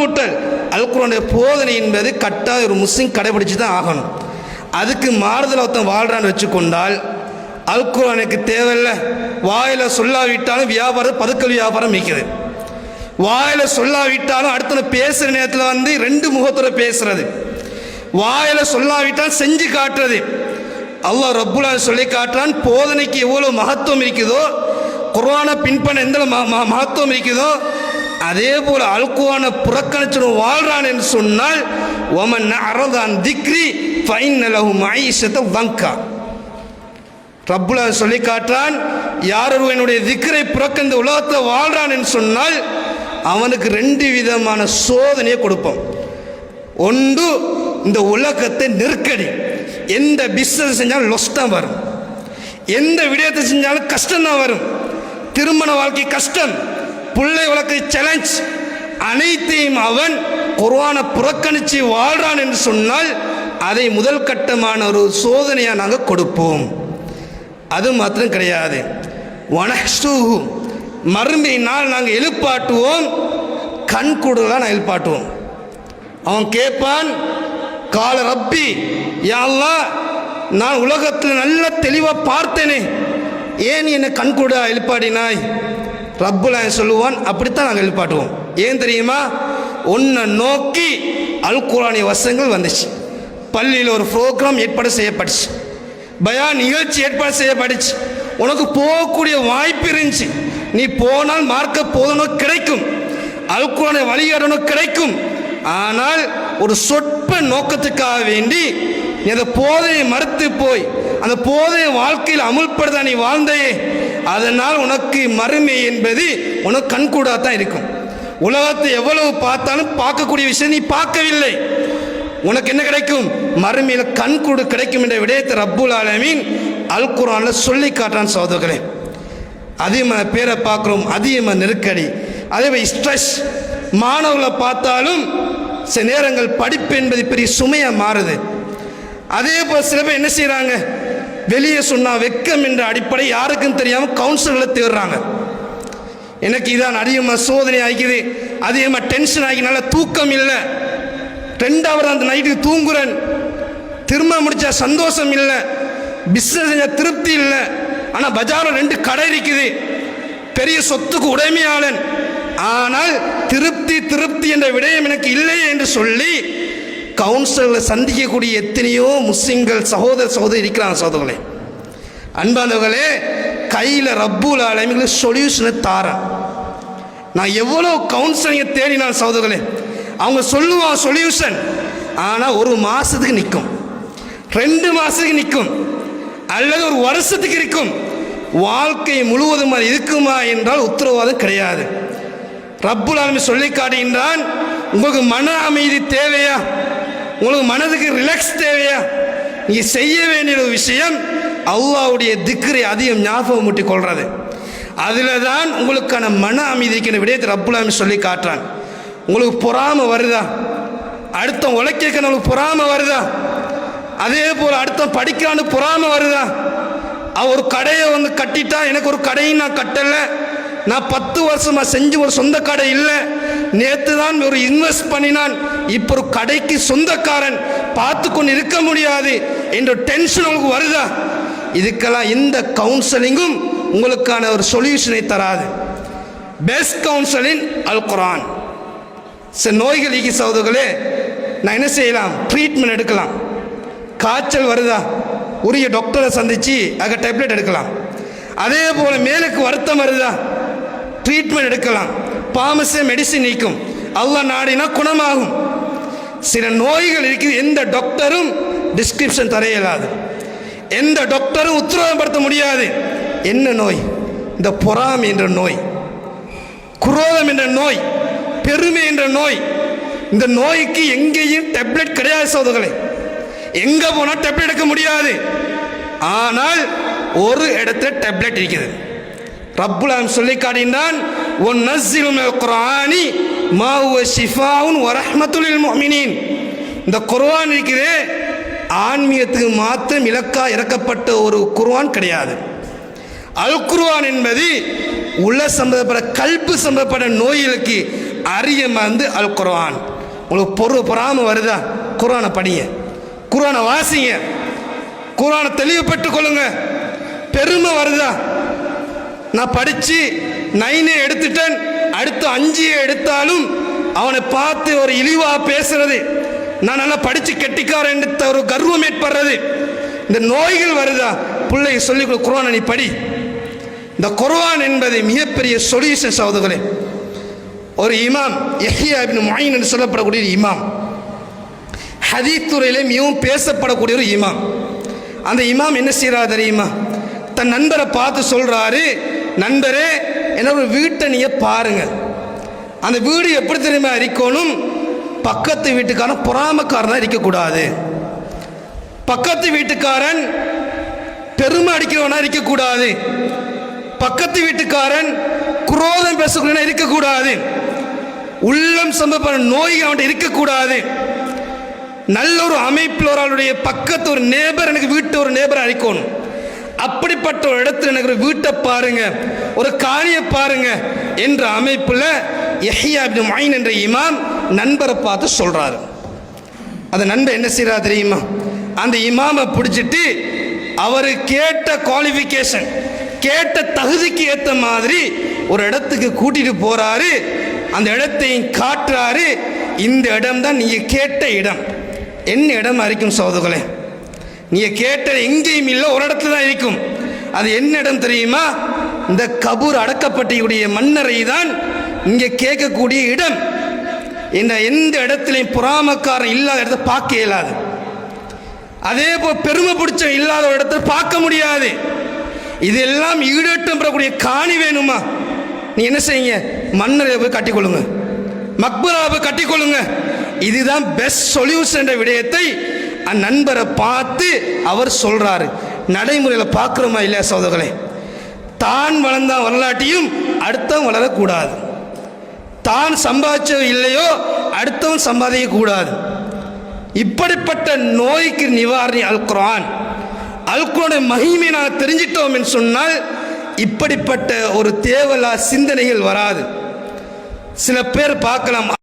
முட்டல் அல்குரானுடைய போதனை என்பது கட்டாய ஒரு முஸ்லீம் கடைபிடிச்சு தான் ஆகணும். அதுக்கு மாறுதல் ஒருத்தன் வாழ்றான்னு வச்சுக்கொண்டால் அல்குரானுக்கு தேவையில்ல. வாயில் சொல்லாவிட்டாலும் வியாபாரம் பதுக்கல் வியாபாரம் மிக்கிறது வாயில் சொல்லாவிட்டாலும் அடுத்த பேசுகிற நேரத்தில் வந்து ரெண்டு முகத்தோட பேசுறது. வாயில் சொல்லாவிட்டால் செஞ்சு காட்டுறது. அல்லாஹ் ரப்புல்லா சொல்லி காட்டுறான் போதனைக்கு எவ்வளோ மகத்துவம் இருக்குதோ குர்ஆனை பின்பண்ண எந்த ம- ம- மகத்துவம் இருக்குதோ அதே போல அல்குவான புறக்கணிச்சுடன் வாழ்றான் என்று சொன்னால் ஒமன் அரதான் திக்ரி ஃபைன் லஹு வங்கா. ரப்புல சொல்லி காட்டுறான் யார் என்னுடைய திக்கரை புறக்க இந்த வாழ்றான் என்று சொன்னால் அவனுக்கு ரெண்டு விதமான சோதனையை கொடுப்போம் ஒன்று இந்த உலகத்தை நெருக்கடி. எந்த பிஸ்னஸ் செஞ்சாலும் லொஸ் தான் வரும். எந்த விடயத்தை செஞ்சாலும் கஷ்டம் தான் வரும். திருமண வாழ்க்கை கஷ்டம். பிள்ளை வளர்க்கை சேலஞ்ச் அனைத்தையும் அவன் குர்ஆனை புறக்கணித்து வாழ்றான் என்று சொன்னால் அதை முதல் கட்டமான ஒரு சோதனையாக நாங்கள் கொடுப்போம். அது மாத்திரம் கிடையாது. வனஸ்டூஹு மறுமை நாள் நாங்கள் எழுப்பாட்டுவோம். கண் கூடுதலாக நான் எழுப்பாட்டுவோம். அவன் கேட்பான் கால ரப்பி யாழ்லா நான் உலகத்தில் நல்ல தெளிவாக பார்த்தேனே. ஏன் என்னை கண் கூட எழுப்பாடினாய்? ரப்புல சொல்லுவான் அப்படித்தான் நாங்கள் எழுப்பாட்டுவோம் ஏன் தெரியுமா? உன்னை நோக்கி அல் குரானிய வசங்கள் வந்துச்சு. பள்ளியில் ஒரு ப்ரோக்ராம் ஏற்பாடு செய்யப்பட்டுச்சு. பயா நிகழ்ச்சி ஏற்பாடு செய்யப்பட்டுச்சு. உனக்கு போகக்கூடிய வாய்ப்பு இருந்துச்சு. நீ போனால் மார்க்க போதணும் கிடைக்கும். அல்குரானை வழிகாடணும் கிடைக்கும். ஆனால் ஒரு சொற்ப நோக்கத்துக்காக வேண்டி நீ அந்த போதையை மறுத்து போய் அந்த போதையை வாழ்க்கையில் அமுல்படுத்த நீ வாழ்ந்தையே அதனால் உனக்கு மறுமை என்பது உனக்கு கண்கூடாக தான் இருக்கும். உலகத்தை எவ்வளவு பார்த்தாலும் பார்க்கக்கூடிய விஷயம் நீ பார்க்கவில்லை. உனக்கு என்ன கிடைக்கும்? மறுமையில் கண்கூடு கிடைக்கும் என்ற விடயத்தை ரப்புல் ஆலமீன் அல் குரானில் சொல்லி காட்டான் சகோதரர்களே. அதிகமாக பேரை பார்க்குறோம் அதிகமாக நெருக்கடி. அதே மாதிரி ஸ்ட்ரெஸ் மாணவர்களை பார்த்தாலும் சில நேரங்கள் படிப்பு என்பது பெரிய சுமையாக மாறுது. அதே போல் சில பேர் என்ன செய்கிறாங்க வெளியே சொன்னால் வெக்கம் என்ற அடிப்படை யாருக்கும் தெரியாமல் கவுன்சிலர்களை தேடுறாங்க. எனக்கு இதான் அதிகமாக சோதனை ஆகிக்குது அதிகமாக டென்ஷன் ஆகினால தூக்கம் இல்லை. ரெண்டாவது அந்த நைட்டுக்கு தூங்குறேன். திரும்ப முடித்தா சந்தோஷம் இல்லை. பிஸ்னஸ் செஞ்சால் திருப்தி இல்லை. ஆனால் பஜாரில் ரெண்டு கடை இருக்குது. பெரிய சொத்துக்கு உடைமையாளன். ஆனால் திருப்தி திருப்தி என்ற விடயம் எனக்கு இல்லையே என்று சொல்லி கவுன்சிலில் சந்திக்கக்கூடிய எத்தனையோ முஸ்லீம்கள் சகோதர சகோதரி இருக்கிறாங்க சகோதரர்களே. அன்பானவர்களே கையில் ரப்புல் ஆலமிகள் சொல்யூஷனை தாரேன் நான் எவ்வளோ கவுன்சிலிங்கை தேடினான் சகோதரர்களே அவங்க சொல்லுவான் சொல்யூஷன் ஆனால் ஒரு மாதத்துக்கு நிற்கும் ரெண்டு மாதத்துக்கு நிற்கும் அல்லது ஒரு வருஷத்துக்கு இருக்கும். வாழ்க்கை முழுவதும் அது இருக்குமா என்றால் உத்தரவாதம் கிடையாது. ரப்புல் ஆலமி சொல்லி காட்டுகின்றான் உங்களுக்கு மன அமைதி தேவையா? உங்களுக்கு மனதுக்கு ரிலாக்ஸ் தேவையா? நீங்கள் செய்ய வேண்டிய ஒரு விஷயம் அல்லாவுடைய திக்ரை அதிகம் ஞாபகம் முட்டி கொள்றது அதில் தான் உங்களுக்கான மன அமைதிக்கான விடயத்தை அப்புலாமி சொல்லி காட்டுறான் உங்களுக்கு பொறாமை வருதா? அடுத்த உழைக்க உங்களுக்கு பொறாமை வருதா? அதே போல் அடுத்த படிக்கிறான்னு பொறாமை வருதா? அவ ஒரு கடையை வந்து கட்டிட்டா எனக்கு ஒரு கடையும் நான் கட்டலை. நான் பத்து வருஷமாக செஞ்சு ஒரு சொந்த கடை இல்லை. நேற்று தான் ஒரு இன்வெஸ்ட் பண்ணினான். இப்போ ஒரு கடைக்கு சொந்தக்காரன் பார்த்து கொண்டு இருக்க முடியாது என்ற டென்ஷன் உங்களுக்கு வருதா? இதுக்கெல்லாம் இந்த கவுன்சிலிங்கும் உங்களுக்கான ஒரு சொல்யூஷனை தராது. பெஸ்ட் கவுன்சிலிங் அல் குரான் சில நோய்கள் சகோதரர்களே நான் என்ன செய்யலாம்? ட்ரீட்மெண்ட் எடுக்கலாம். காய்ச்சல் வருதா? உரிய டாக்டரை சந்தித்து அங்கே டேப்லெட் எடுக்கலாம். அதே போல் மேலுக்கு வருத்தம் வருதா? ட்ரீட்மெண்ட் எடுக்கலாம். பாமசி மெடிசின் நீக்கும். அல்லாஹ் நாடினா குணமாகும். சில நோய்கள் இருக்குது எந்த டாக்டரும் டிஸ்கிரிப்ஷன் தர இயலாது எந்த டாக்டரும் உத்தரவாதப்படுத்த முடியாது. என்ன நோய்? இந்த பொறாமை என்ற நோய். குரோதம் என்ற நோய். பெருமை என்ற நோய். இந்த நோய்க்கு எங்கேயும் டேப்லெட் கிடையாது சோதர்களே எங்கே போனால் டேப்லெட் எடுக்க முடியாது. ஆனால் ஒரு இடத்துல டேப்லெட் இருக்குது. ரப்புலான் சொல்லி காட்டினான் ஒன் நஸ்ஸிலும் குரானி மா ஹுவ ஷிஃபாவுன் வரஹ்மத்துலில் மொமினின் இந்த குர்வான் இருக்குது ஆன்மீகத்துக்கு மாத்திரம் இலக்கா இறக்கப்பட்ட ஒரு குர்வான் கிடையாது. அல் குர்வான் என்பது உள்ள சம்பந்தப்பட்ட கல்பு சம்பந்தப்பட்ட நோய்களுக்கு அரிய மருந்து அல் குர்வான் உங்களுக்கு பொருள் பொறாமல் வருதா? குரானை படிங்க. குரானை வாசிங்க. குரானை தெளிவுபட்டு கொள்ளுங்க. பெருமை வருதா? நான் படித்து நைனே எடுத்துட்டேன். அடுத்து அஞ்சியை எடுத்தாலும் அவனை பார்த்து ஒரு இழிவாக பேசுறது. நான் நல்லா படித்து கெட்டிக்காரன்ட்டு ஒரு கர்வம் ஏற்படுறது. இந்த நோய்கள் வருதா? பிள்ளை சொல்லி கொடு, நீ படி. இந்த குர்ஆன் என்பது மிகப்பெரிய சொல்யூஷன் சகோதரர்களே. ஒரு இமாம் யஹ்யா இப்னு முயின் என்று சொல்லப்படக்கூடிய ஒரு இமாம். ஹதீத் துறையிலே மிகவும் பேசப்படக்கூடிய ஒரு இமாம். அந்த இமாம் என்ன செய்கிறார் தெரியுமா? தன் நண்பரை பார்த்து சொல்கிறாரு நண்பரே என்னோட வீட்டை நீங்கள் பாருங்கள் அந்த வீடு எப்படி தெரியுமா இருக்கணும்? பக்கத்து வீட்டுக்காரன் பொறாமக்காரனா இருக்கக்கூடாது. பக்கத்து வீட்டுக்காரன் பெருமை அடிக்கிறவனாக இருக்கக்கூடாது. பக்கத்து வீட்டுக்காரன் குரோதம் பேசக்கூடியவனா இருக்கக்கூடாது. உள்ளம் சம்பந்தப்பட்ட நோய் அவன்கிட்ட இருக்கக்கூடாது. நல்ல ஒரு அமைப்பில் ஒரு பக்கத்து ஒரு நேபர் எனக்கு வீட்டு ஒரு நேபர் அழிக்கணும். அப்படிப்பட்ட ஒரு இடத்துல எனக்கு ஒரு வீட்டை பாருங்க ஒரு காணியை பாருங்க என்ற அமைப்பில் யஹ்யா இப்னு என்ற இமாம் நண்பரை பார்த்து சொல்றாரு. அந்த நண்பர் என்ன செய்யறாரு தெரியுமா? அந்த இமாமை பிடிச்சிட்டு அவர் கேட்ட குவாலிஃபிகேஷன் கேட்ட தகுதிக்கு ஏற்ற மாதிரி ஒரு இடத்துக்கு கூட்டிட்டு போறாரு. அந்த இடத்தையும் காட்டுறாரு. இந்த இடம் தான் நீங்க கேட்ட இடம். என்ன இடம் அறிக்கும் சோதர்களே நீங்கள் கேட்ட எங்கேயும் இல்லை ஒரு இடத்துல தான் இருக்கும். அது என்ன இடம் தெரியுமா? இந்த கபூர் அடக்கப்பட்டியுடைய மன்னரை தான் இங்கே கேட்கக்கூடிய இடம். இந்த எந்த இடத்துலையும் பொறாமக்காரன் இல்லாத இடத்த பார்க்க இயலாது. அதே போல் பெருமை பிடிச்ச இல்லாத ஒரு இடத்த பார்க்க முடியாது. இதெல்லாம் ஈடேற்றம் பெறக்கூடிய காணி வேணுமா? நீ என்ன செய்யுங்க? மன்னரை போய் கட்டிக்கொள்ளுங்க. மக்பராவை போய் கட்டிக்கொள்ளுங்க. இதுதான் பெஸ்ட் சொல்யூஷன் என்ற விடயத்தை அந்நண்பரை பார்த்து அவர் சொல்றாரு. நடைமுறையில் பார்க்குறோமா இல்லையா சோதர்களே தான் வளர்ந்த வரலாட்டியும் அடுத்தவன் வளரக்கூடாது. தான் சம்பாதிச்சது இல்லையோ அடுத்தவன் சம்பாதிக்கக்கூடாது. இப்படிப்பட்ட நோய்க்கு நிவாரணி அல் குர்ஆன். அல் மகிமை நான் தெரிஞ்சிட்டோம் என்று சொன்னால் இப்படிப்பட்ட ஒரு தேவலா சிந்தனைகள் வராது. சில பேர் பார்க்கலாம்.